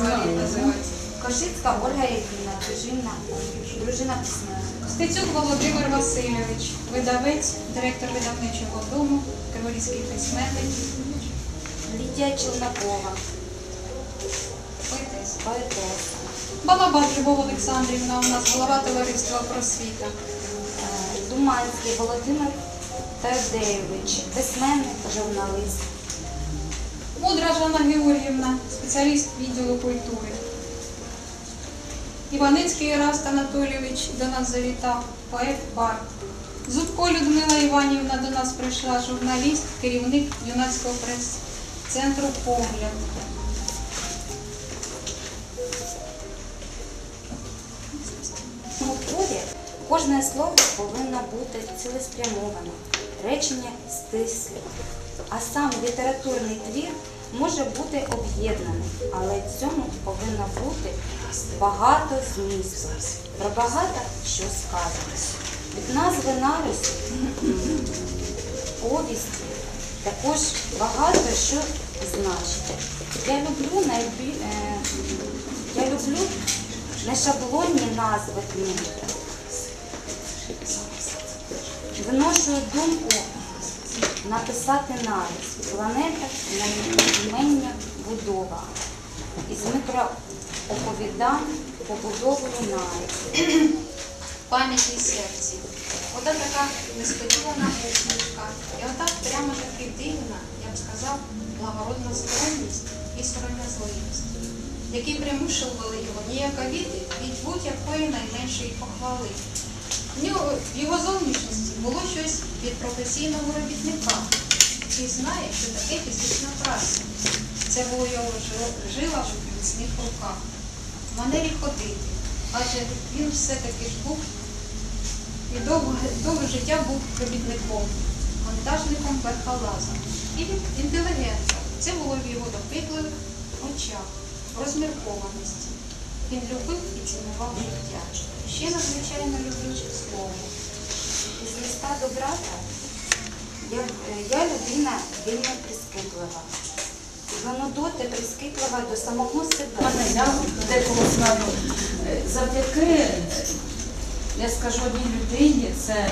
називається. Кошицька Ольга Євгенівна, дружина, дружина письменника. Стецюк Володимир Васильович, видавець, директор видавничого дому, криворізький письменник. Лідія Челнокова, Поетеса. поетеса. Балабат Любов Олександрівна, у нас голова товариства просвіта. Е, Думанський Володимир Тадеєвич, письменник, журналіст. Мудра Жанна Георгіївна, спеціаліст відділу культури. Іваницький Іраст Анатолійович до нас завітав, поет Барт. Зубко Людмила Іванівна до нас прийшла, журналіст, керівник юнацького прес-центру Погляд. Кожне слово повинно бути цілеспрямоване, речення стислі. А сам літературний твір може бути об'єднаний, але цьому повинно бути багато змісту. Про багато що сказано. Від назви нарису повісті також багато що значить. Я люблю найбі... е, я люблю нешаблонні назви книги. Виношую думку написати нарис планета імення будова І із мікрооповідань побудовою нарис. Пам'ять і серці. Ота така несподівана усмішка. І отак прямо таки дивна, я б сказав, благородна скромність і сором'язливість, які примушували його ніяковіти від будь-якої найменшої похвали. В його зовнішності було щось від професійного робітника, який знає, що таке фізична праця. Це було його жила в міцних руках, в манері ходити, адже він все-таки ж був і довго, довге життя був робітником, монтажником верхолазом і інтелігентом. Це було в його допитливих очах, розміркованості. Він любив і цінував життя. Ще надзвичайно любив слово. Із листа до брата я, я людина вельми прискіплива. До нудоти прискіплива до самого себе. Я декого знаю. Е, Завдяки, я скажу одній людині, це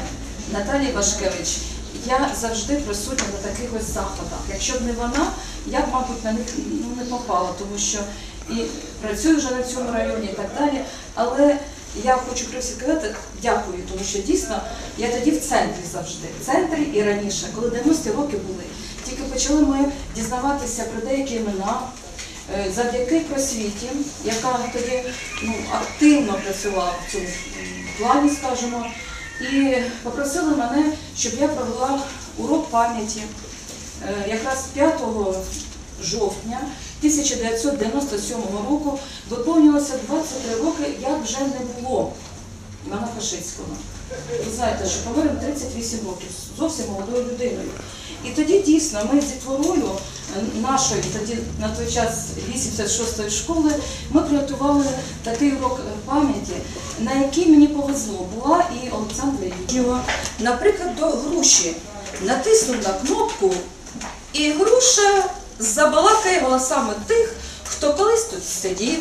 Наталії Вашкевич. Я завжди присутня на таких ось заходах. Якщо б не вона, я б, мабуть, на них ну, не попала, тому що і працюю вже на цьому районі і так далі. Але я хочу про всі сказати дякую, тому що дійсно я тоді в центрі завжди. В центрі і раніше, коли 90-ті роки були, тільки почали ми дізнаватися про деякі імена. Е, Завдяки просвіті, яка тоді ну, активно працювала в цьому плані, скажімо, і попросили мене, щоб я провела урок пам'яті Е, якраз 5 жовтня 1997 року виповнювалося 23 роки, як вже не було Івана Фашицького. Ви знаєте, що помер 38 років, зовсім молодою людиною. І тоді дійсно ми з дітворою е, нашої, тоді на той час 86-ї школи, ми приготували такий урок пам'яті, на який мені повезло. Була і Олександра Юрійова. Наприклад, до груші. Натиснув на кнопку, і груша забалакає голосами тих, хто колись тут сидів,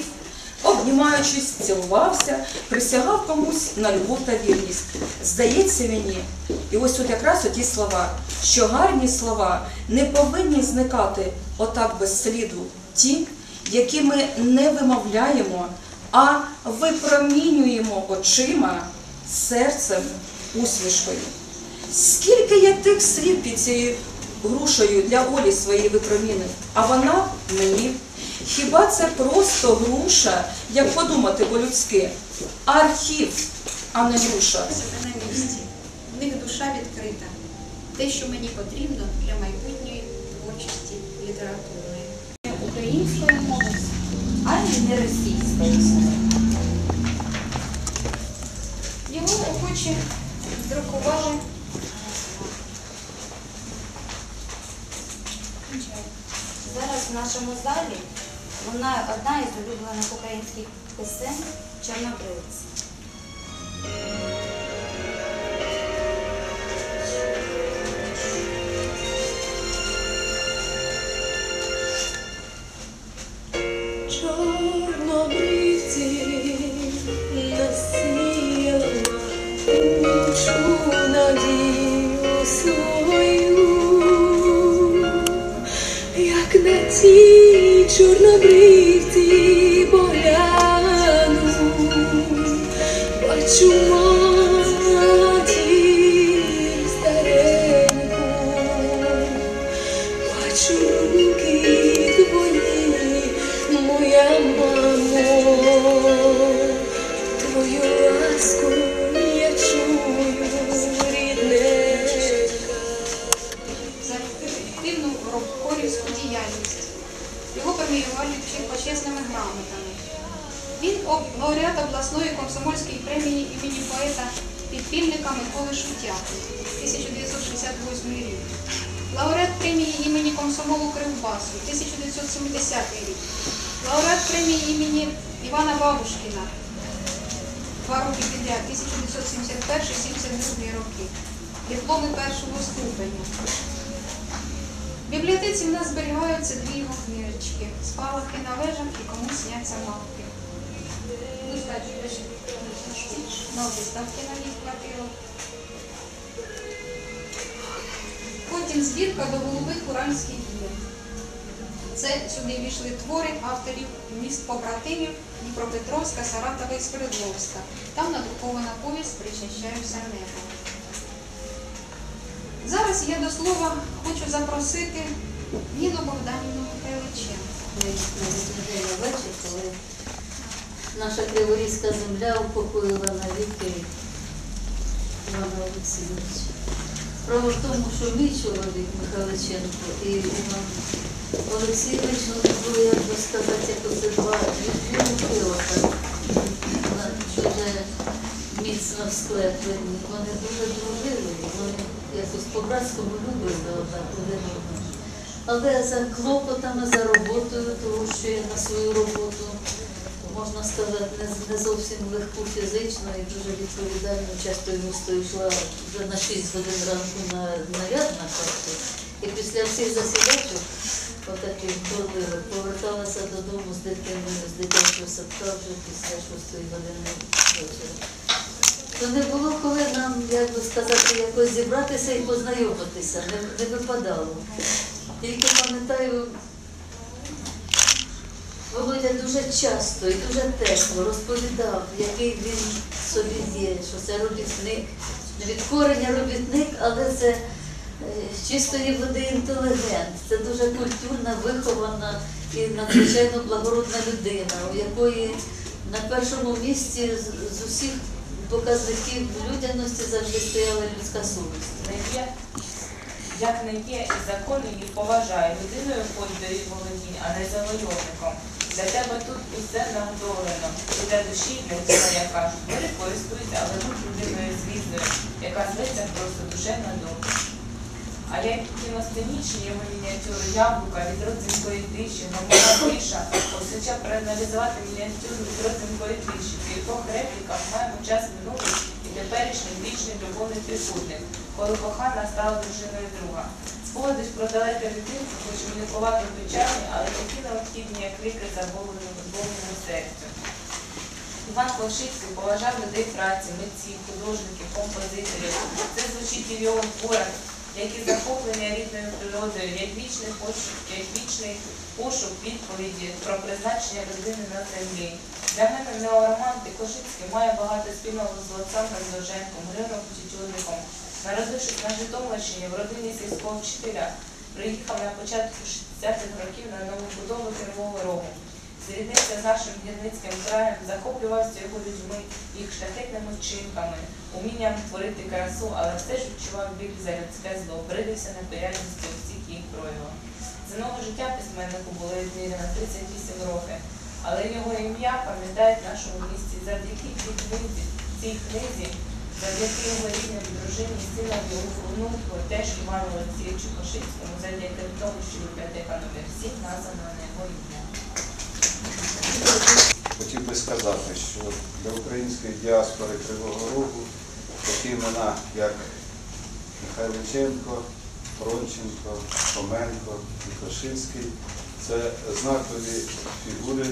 обнімаючись, цілувався, присягав комусь на любов та вірність. Здається мені, і ось тут якраз оті слова, що гарні слова не повинні зникати отак без сліду, ті, які ми не вимовляємо, а випромінюємо очима, серцем, усмішкою. Скільки я тих слів під цією грушею для Олі своєї випромінив, а вона мені. Хіба це просто груша, як подумати по-людськи? Архів, а не груша. себе на місці. В них душа відкрита. Те, що мені потрібно для майбутньої творчості літературної. Українською мовою, а не російською. Його охочі друкували. Зараз в нашому залі вона одна із улюблених українських пісень Чорнобривці. 触摸 лауреат обласної комсомольської премії імені поета підпільника Миколи Шутяки 1968 рік. Лауреат премії імені комсомолу Кривбасу 1970 рік. Лауреат премії імені Івана Бабушкіна два роки підряд 1971-72 роки. Дипломи першого ступеня. В бібліотеці в нас зберігаються дві його книжечки Спалахи на вежах і кому сняться мавки. Пише книжечки на виставки на їх квартиру. Потім збірка до голубих уральських днів. Це сюди війшли твори авторів міст побратимів Дніпропетровська, Саратова і Свердловська. Там надрукована повість Причащаюся небо. Зараз я до слова хочу запросити Ніну Богданівну Михайличенко. Наша Криворізька земля упокоїла навіки Івана Олексійовича. Справа в тому, що мій чоловік Михайличенко і Іван Олексійович вони були, як би сказати, як оце два на- дуже міцно склеплені. Вони дуже дружили, вони якось по-братському любили одна один одного. Але за клопотами, за роботою, тому що я на свою роботу, можна сказати, не, не зовсім легку фізично і дуже відповідально. Часто в місто йшла вже на 6 годин ранку на наряд на карту. І після всіх засідачок, отаких бурливих, поверталася додому з дитиною, з дитячого садка вже після 6 години вечора. То не було коли нам, як би сказати, якось зібратися і познайомитися, не, не випадало. Тільки пам'ятаю, Володя дуже часто і дуже тепло розповідав, який він собі є, що це робітник, не від корення робітник, але це е, чистої води інтелігент. Це дуже культурна, вихована і надзвичайно благородна людина, у якої на першому місці з, усіх показників людяності завжди стояла людська совість. як не є, і закон її поважає людиною ходьбою і володінь, а не завойовником. Для тебе тут усе наготовлено, і для душі, для тіла, я кажу, бери користуйся, але будь людиною звісною, яка зветься просто душевна думка. А як кіностенічні його мініатюри яблука від родзинської тиші, громова тиша, б проаналізувати мініатюру від родзинської тиші, в кількох репліках маємо час минулий і теперішній вічний любовний трикутник, коли кохана стала дружиною друга. Спогади ж про далеке дитинство, хоч і мілкувато печальні, але такі необхідні, як ліки заболеному збовленому серцю. Іван Ковшицький поважав людей праці, митців, художників, композиторів. Це звучить і в його творах, як і захоплення рідною природою, як вічний пошук, як вічний пошук відповіді про призначення людини на землі. Для мене неоромантик Кошицький має багато спільного з Олександром Довженком, Чечурником. Народившись на Житомирщині в родині сільського вчителя, приїхав на початку 60-х років на новобудову Кривого Рогу. Зріднився з нашим гірницьким краєм, захоплювався його людьми, їх шляхетними вчинками, умінням творити красу, але все ж відчував біль за людське зло, бридився неприяльністю у всіх їх проявах. Земного життя письменнику було відміряно 38 років, але його ім'я пам'ятають в нашому місті завдяки цій книзі, завдяки його рідним дружині, сина його теж Івану Олексійовичу Кошицькому, завдяки тому, що бібліотека номер 7 названа на його ім'я. Хотів би сказати, що для української діаспори Кривого Рогу такі імена, як Михайличенко, Пронченко, Хоменко і це знакові фігури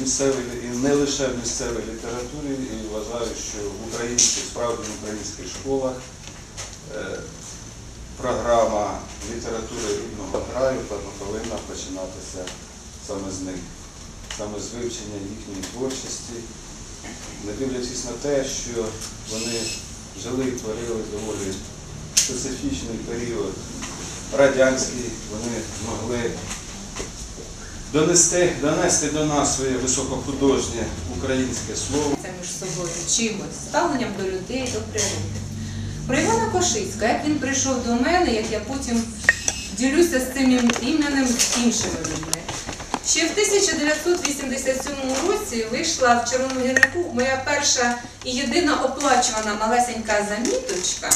місцевої і не лише в місцевій літературі, і вважаю, що в українських, справді в українських школах е, програма літератури рідного краю повинна починатися саме з них, саме з вивчення їхньої творчості, не дивлячись на те, що вони жили і творили доволі специфічний період радянський, вони змогли донести, донести до нас своє високохудожнє українське слово. це між собою чимось, ставленням до людей, до природи. Про Івана Кошицька, як він прийшов до мене, як я потім ділюся з цим іменем іншими людьми. Ще в 1987 році вийшла в Червоному гірнику моя перша і єдина оплачувана малесенька заміточка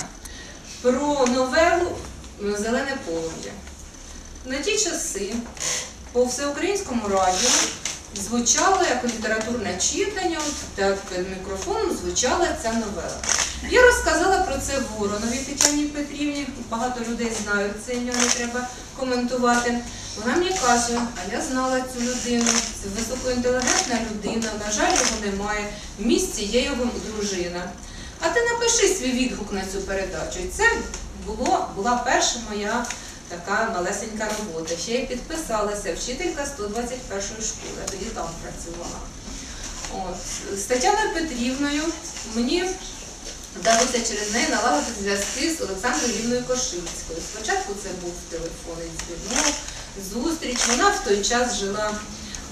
про новелу Зелене полум'я. На ті часи по всеукраїнському радіо звучало як літературне читання, так під мікрофоном звучала ця новела. Я розказала про це Воронові Тетяні Петрівні. Багато людей знають це ім'я, не треба коментувати. Вона мені каже, а я знала цю людину, це високоінтелігентна людина, на жаль, його немає. В місті є його дружина. А ти напиши свій відгук на цю передачу. І це було, була перша моя така малесенька робота. Ще й підписалася вчителька 121 школи, тоді там працювала. З Тетяною Петрівною мені вдалося через неї налагодити зв'язки з Олександрою Лівною Кошицькою. Спочатку це був телефонний дзвінок, зустріч. Вона в той час жила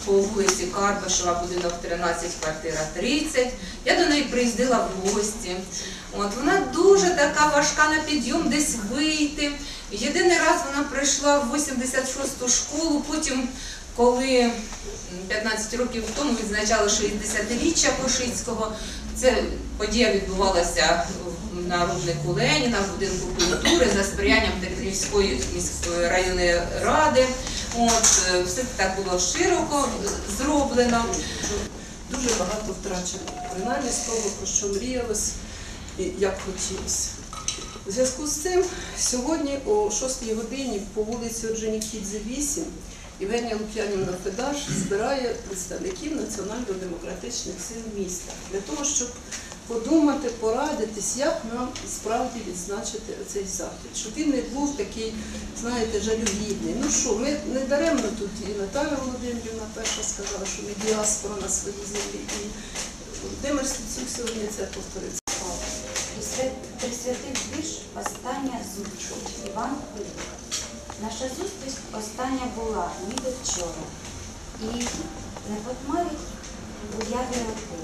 по вулиці Карбашева, будинок 13, квартира 30. Я до неї приїздила в гості. От вона дуже така важка на підйом, десь вийти. Єдиний раз вона прийшла в 86-ту школу, потім, коли 15 років тому відзначали 60-річчя Кошицького, це подія відбувалася на руднику Леніна, в будинку культури за сприянням Тернівської міської районної ради. От, е, все так було широко зроблено. дуже багато втрачено, принаймні з того, про що мріялось і як хотілося. У зв'язку з цим сьогодні о 6 годині по вулиці Орджонікідзе 8 Євгенія Лук'янівна Федаш збирає представників національно-демократичних сил міста для того, щоб подумати, порадитись, як нам справді відзначити цей захід, щоб він не був такий, знаєте, жалюгідний. Ну що, ми не даремно тут і Наталя Володимирівна перша сказала, що ми діаспора на своїй землі. І Володимир Стецюк сьогодні це повторив. Присвят- Присвятив вірш остання зустріч Іван Кулик. Наша зустріч остання була ніби вчора. І не потмарить уяві роки.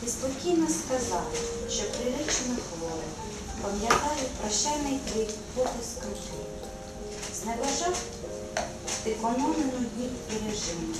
Ти спокійно сказав, що приречено хворе. Пам'ятаю прощальний твій потиск руки. Зневажав ти кононену дні і режиму.